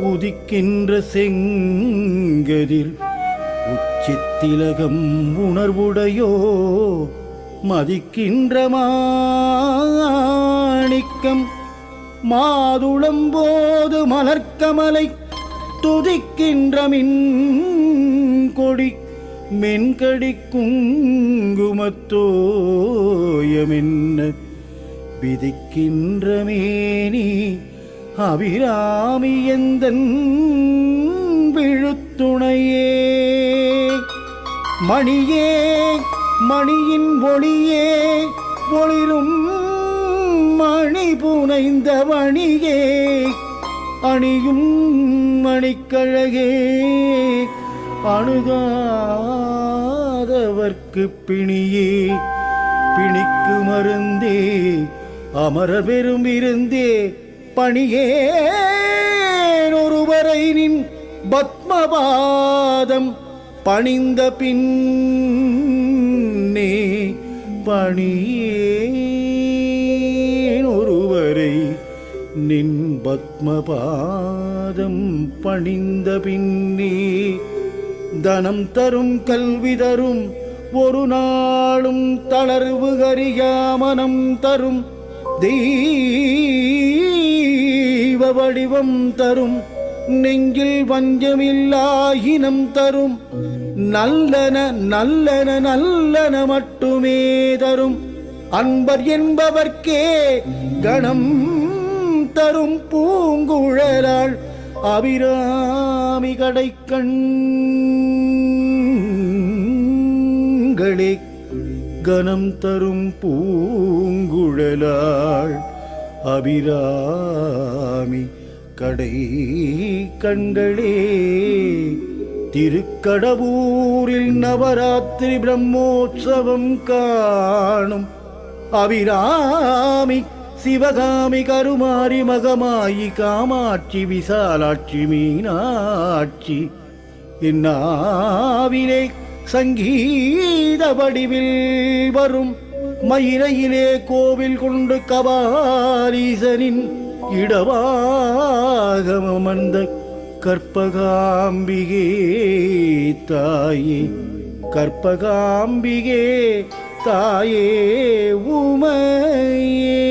உதிக்கின்ற செங்கதிர் உச்சித்திலகம் உணர்வுடையோ? மதிக்கின்ற மாணிக்கம் மாதுளம் போது மலர்க்கமலை துதிக்கின்ற மின் கொடி மென்கடி குங்குமத்தோயமென்ன விதிக்கின்ற மேனி அபிராமி எந்தன் விழுத்துணையே. மணியே மணியின் ஒளியே ஒளிரும் மணி புனைந்த மணியே அணியும் மணிக்கழகே அணுகாதவர்க்கு பிணியே. பிணிக்கு மருந்தே அமர பெரும் இருந்தே பணியேன் ஒருவரை நின் பத்மபாதம் பணிந்த பின்னே பணியேன் ஒருவரை நின் பத்மபாதம் பணிந்த பின்னே தனம் தரும் கல்வி தரும் ஒரு நாளும் தளர்வு கரியாமனம் தரும். தெய்வ வடிவம் தரும். நெஞ்சில் வஞ்சமில்லாயினம் தரும். நல்லன நல்லன நல்லன மட்டுமே தரும். அன்பர் என்பவர்க்கே கணம் தரும் பூங்குழலாள் அபிராமி கடை கண்களே கனம் தரும் பூங்குழலாள் அபிராமி கடை கண்களே திருக்கடவூரில் நவராத்திரி பிரம்மோற்சவம் காணும் அபிராமி சிவகாமி கருமாரி மகமாயி காமாட்சி விசாலாட்சி மீனாட்சி. இந்நாவிலே சங்கீத வடிவில் வரும் மயிரையிலே கோவில் கொண்டு கபாலீசனின் இடவாகமந்த கற்பகாம்பிகே தாயே கற்பகாம்பிகே தாயே உமையே.